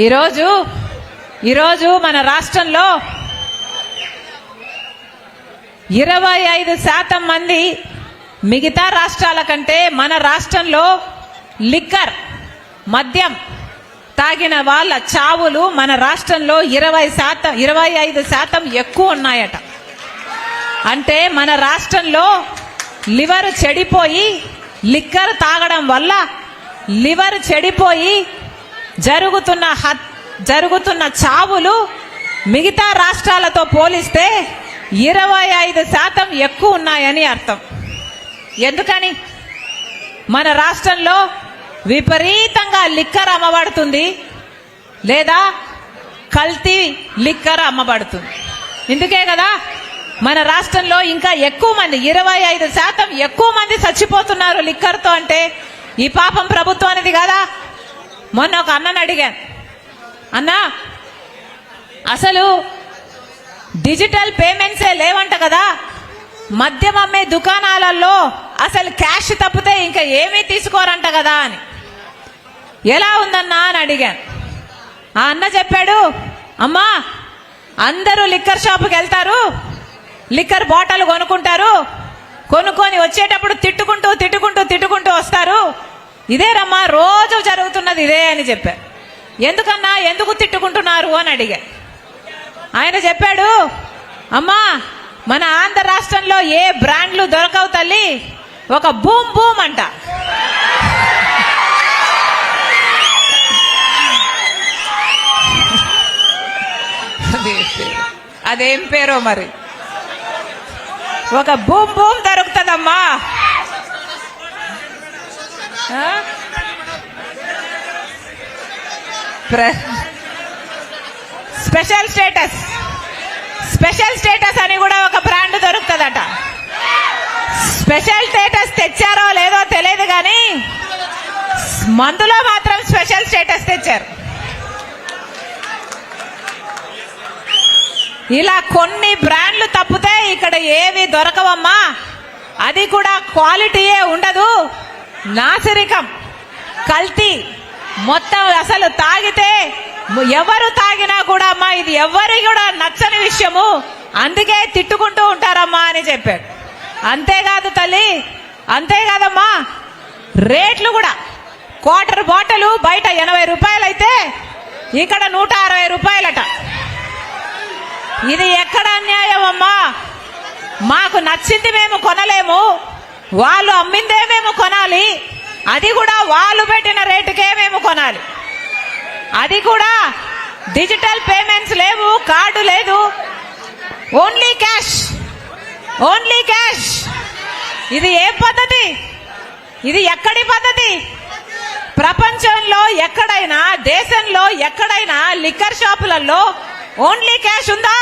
ఈరోజు ఈరోజు మన రాష్ట్రంలో ఇరవై ఐదు శాతం మంది మిగతా రాష్ట్రాల కంటే మన రాష్ట్రంలో లిక్కర్ మద్యం తాగిన వాళ్ళ చావులు మన రాష్ట్రంలో ఇరవై శాతం ఇరవై ఐదు శాతం ఎక్కువ ఉన్నాయట. అంటే మన రాష్ట్రంలో లివర్ చెడిపోయి లిక్కర్ తాగడం వల్ల లివర్ చెడిపోయి జరుగుతున్న హత్ జరుగుతున్న చావులు మిగతా రాష్ట్రాలతో పోలిస్తే ఇరవై ఐదు శాతం ఎక్కువ ఉన్నాయని అర్థం. ఎందుకని? మన రాష్ట్రంలో విపరీతంగా లిక్కర్ అమ్మబడుతుంది లేదా కల్తీ లిక్కర్ అమ్మబడుతుంది. ఇందుకే కదా మన రాష్ట్రంలో ఇంకా ఎక్కువ మంది ఇరవై ఐదు శాతం ఎక్కువ మంది చచ్చిపోతున్నారు లిక్కర్తో అంటే ఈ పాపం ప్రభుత్వానిది కదా. మొన్న ఒక అన్నని అడిగాను అన్నా అసలు డిజిటల్ పేమెంట్సే లేవంట కదా? మద్యం అమ్మే దుకాణాలలో అసలు క్యాష్ తప్పితే ఇంకా ఏమీ తీసుకోరంట కదా అని. ఎలా ఉందన్నా అని అడిగాను ఆ అన్న చెప్పాడు అమ్మా అందరూ లిక్కర్ షాపుకి వెళ్తారు లిక్కర్ బాటిల్ కొనుక్కుంటారు కొనుక్కొని వచ్చేటప్పుడు తిట్టుకుంటూ తిట్టుకుంటూ తిట్టుకుంటూ వస్తారు ఇదేరమ్మా రోజు జరుగుతున్నది ఇదే అని చెప్పా. ఎందుకన్నా ఎందుకు తిట్టుకుంటున్నారు అని అడిగా. ఆయన చెప్పాడు అమ్మా మన ఆంధ్ర రాష్ట్రంలో ఏ బ్రాండ్లు దొరకవు తల్లి ఒక బూమ్ బూమ్ అంట. అదేం పేరో మరి. ఒక boom boom దొరుకుతుందమ్మా. Special status. Special status అని కూడా ఒక బ్రాండ్ దొరుకుతుందట. స్పెషల్ స్టేటస్ తెచ్చారో లేదో తెలియదు కానీ మందులో మాత్రం స్పెషల్ స్టేటస్ తెచ్చారు. ఇలా కొన్ని బ్రాండ్లు తప్పితే ఇక్కడ ఏవి దొరకవమ్మా? అది కూడా క్వాలిటీయే ఉండదు. నాసిరికం. కల్తీ. మొత్తం అసలు తాగితే ఎవరు తాగినా కూడా అమ్మా ఇది ఎవరి కూడా నచ్చని విషయము. అందుకే తిట్టుకుంటూ ఉంటారమ్మా అని చెప్పాడు. అంతేకాదు తల్లి అంతేకాదమ్మా రేట్లు కూడా. క్వార్టర్ బాటిల్ బయట ఎనభై రూపాయలైతే ఇక్కడ నూట అరవై రూపాయలట. ఇది ఎక్కడ అన్యాయం అమ్మా మాకు నచ్చింది మేము కొనలేము. వాళ్ళు అమ్మిందే మేము కొనాలి. అది కూడా వాళ్ళు పెట్టిన రేటుకే మేము కొనాలి. అది కూడా డిజిటల్ పేమెంట్స్ లేవు కార్డు లేదు. Only cash. Only cash. ఇది ఏ పద్ధతి? ఇది ఎక్కడి పద్ధతి? ప్రపంచంలో ఎక్కడైనా దేశంలో ఎక్కడైనా లిక్కర్ షాపులలో ఓన్లీ క్యాష్ ఉందా?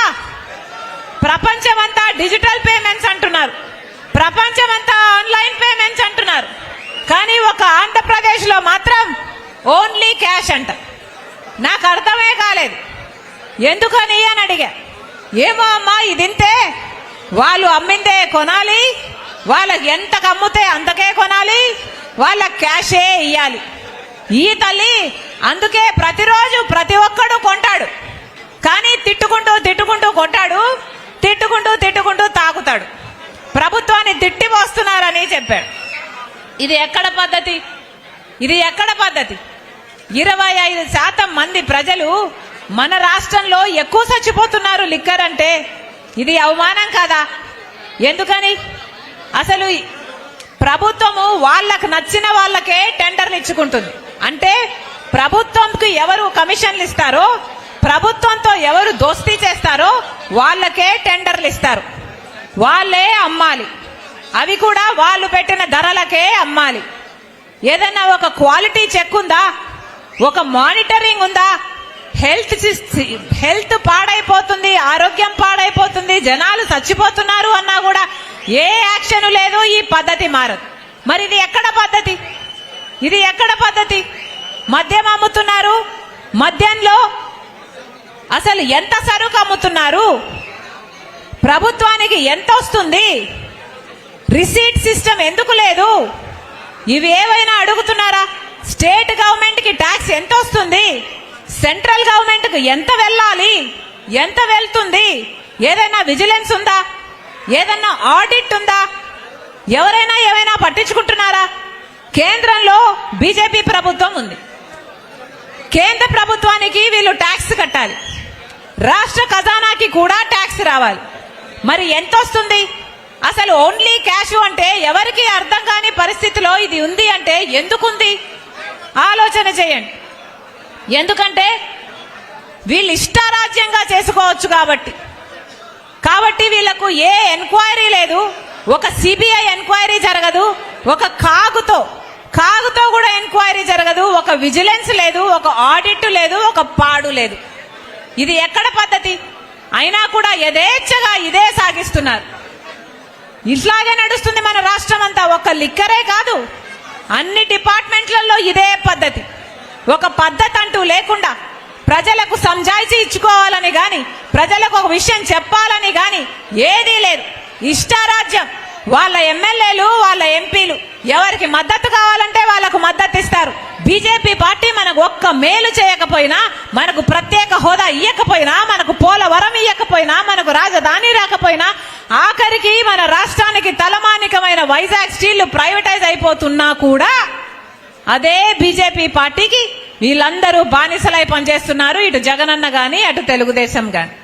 ప్రపంచమంతా డిజిటల్ పేమెంట్స్ అంటున్నారు. ప్రపంచమంతా ఆన్లైన్ పేమెంట్స్ అంటున్నారు. కానీ ఒక ఆంధ్రప్రదేశ్లో మాత్రం ఓన్లీ క్యాష్ అంట. నాకు అర్థమే కాలేదు. ఎందుకని అని అడిగా. ఏమో అమ్మా ఇదింతే వాళ్ళు అమ్మిందే కొనాలి వాళ్ళకి ఎంత కమ్ముతే అంతకే కొనాలి వాళ్ళ క్యాషే ఇయ్యాలి. ఈ తల్లి అందుకే ప్రతిరోజు ప్రతి ఒక్కడు కొంటాడు. కానీ తిట్టుకుంటూ తిట్టుకుంటూ కొంటాడు తిట్టుకుంటూ తిట్టుకుంటూ తాగుతాడు ప్రభుత్వాన్ని తిట్టి పోస్తున్నారని చెప్పాడు. ఇది ఎక్కడ పద్ధతి? ఇది ఎక్కడ పద్ధతి? ఇరవై ఐదు శాతం మంది ప్రజలు మన రాష్ట్రంలో ఎక్కువ చచ్చిపోతున్నారు లిక్కర్ అంటే. ఇది అవమానం కాదా? ఎందుకని? అసలు ప్రభుత్వము వాళ్ళకు నచ్చిన వాళ్ళకే టెండర్లు ఇచ్చుకుంటుంది. అంటే ప్రభుత్వంకి ఎవరు కమిషన్లు ఇస్తారో ప్రభుత్వంతో ఎవరు దోస్తీ చేస్తారో వాళ్ళకే టెండర్లు ఇస్తారు. వాళ్ళే అమ్మాలి. అవి కూడా వాళ్ళు పెట్టిన ధరలకే అమ్మాలి. ఏదైనా ఒక క్వాలిటీ చెక్ ఉందా? ఒక మానిటరింగ్ ఉందా? హెల్త్ హెల్త్ పాడైపోతుంది ఆరోగ్యం పాడైపోతుంది జనాలు చచ్చిపోతున్నారు అన్నా కూడా ఏ యాక్షన్ లేదు ఈ పద్ధతి మారదు. మరి ఇది ఎక్కడ పద్ధతి? ఇది ఎక్కడ పద్ధతి? మద్యం అమ్ముతున్నారు? మద్యంలో అసలు ఎంత సరుకు అమ్ముతున్నారు? ప్రభుత్వానికి ఎంత వస్తుంది? రిసీట్ సిస్టమ్ ఎందుకు లేదు? ఇవి ఏవైనా అడుగుతున్నారా? స్టేట్ గవర్నమెంట్కి ట్యాక్స్ ఎంత వస్తుంది? సెంట్రల్ గవర్నమెంట్కు ఎంత వెళ్ళాలి? ఎంత వెళ్తుంది? ఏదైనా విజిలెన్స్ ఉందా? ఏదైనా ఆడిట్ ఉందా? ఎవరైనా ఏమైనా పట్టించుకుంటున్నారా? కేంద్రంలో బీజేపీ ప్రభుత్వం ఉంది. కేంద్ర ప్రభుత్వానికి వీళ్ళు ట్యాక్స్ కట్టాలి. రాష్ట్ర ఖజానాకి కూడా ట్యాక్స్ రావాలి. మరి ఎంత వస్తుంది అసలు ఓన్లీ క్యాష్ అంటే ఎవరికి అర్థం కాని పరిస్థితిలో ఇది ఉంది అంటే ఎందుకుంది? ఆలోచన చేయండి. ఎందుకంటే వీళ్ళు ఇష్టారాజ్యంగా చేసుకోవచ్చు కాబట్టి. కాబట్టి వీళ్ళకు ఏ ఎంక్వైరీ లేదు. ఒక సిబిఐ ఎంక్వైరీ జరగదు. ఒక కాగుతో కాగుతో కూడా ఎంక్వైరీ జరగదు. ఒక విజిలెన్స్ లేదు ఒక ఆడిట్ లేదు ఒక పాడు లేదు. ఇది ఎక్కడ పద్ధతి? అయినా కూడా యథేచ్ఛగా ఇదే సాగిస్తున్నారు. ఇట్లాగే నడుస్తుంది మన రాష్ట్రం అంతా ఒక లిక్కరే కాదు అన్ని డిపార్ట్మెంట్లలో ఇదే పద్ధతి. ఒక పద్ధతి అంటూ లేకుండా ప్రజలకు సంజాయిషి ఇచ్చుకోవాలని గాని ప్రజలకు ఒక విషయం చెప్పాలని గాని ఏదీ లేదు. ఇష్టారాజ్యం. వాళ్ళ ఎమ్మెల్యేలు వాళ్ళ ఎంపీలు ఎవరికి మద్దతు కావాలంటే వాళ్ళకు మద్దతు ఇస్తారు. బీజేపీ ఒక్క మేలు చేయకపోయినా మనకు ప్రత్యేక హోదా ఇవ్వకపోయినా మనకు పోలవరం ఇవ్వకపోయినా మనకు రాజధాని రాకపోయినా ఆఖరికి మన రాష్ట్రానికి తలమానికమైన వైజాగ్ స్టీల్ ప్రైవేటైజ్ అయిపోతున్నా కూడా అదే బీజేపీ పార్టీకి వీళ్ళందరూ బానిసలై పనిచేస్తున్నారు. ఇటు జగనన్న కానీ అటు తెలుగుదేశం కానీ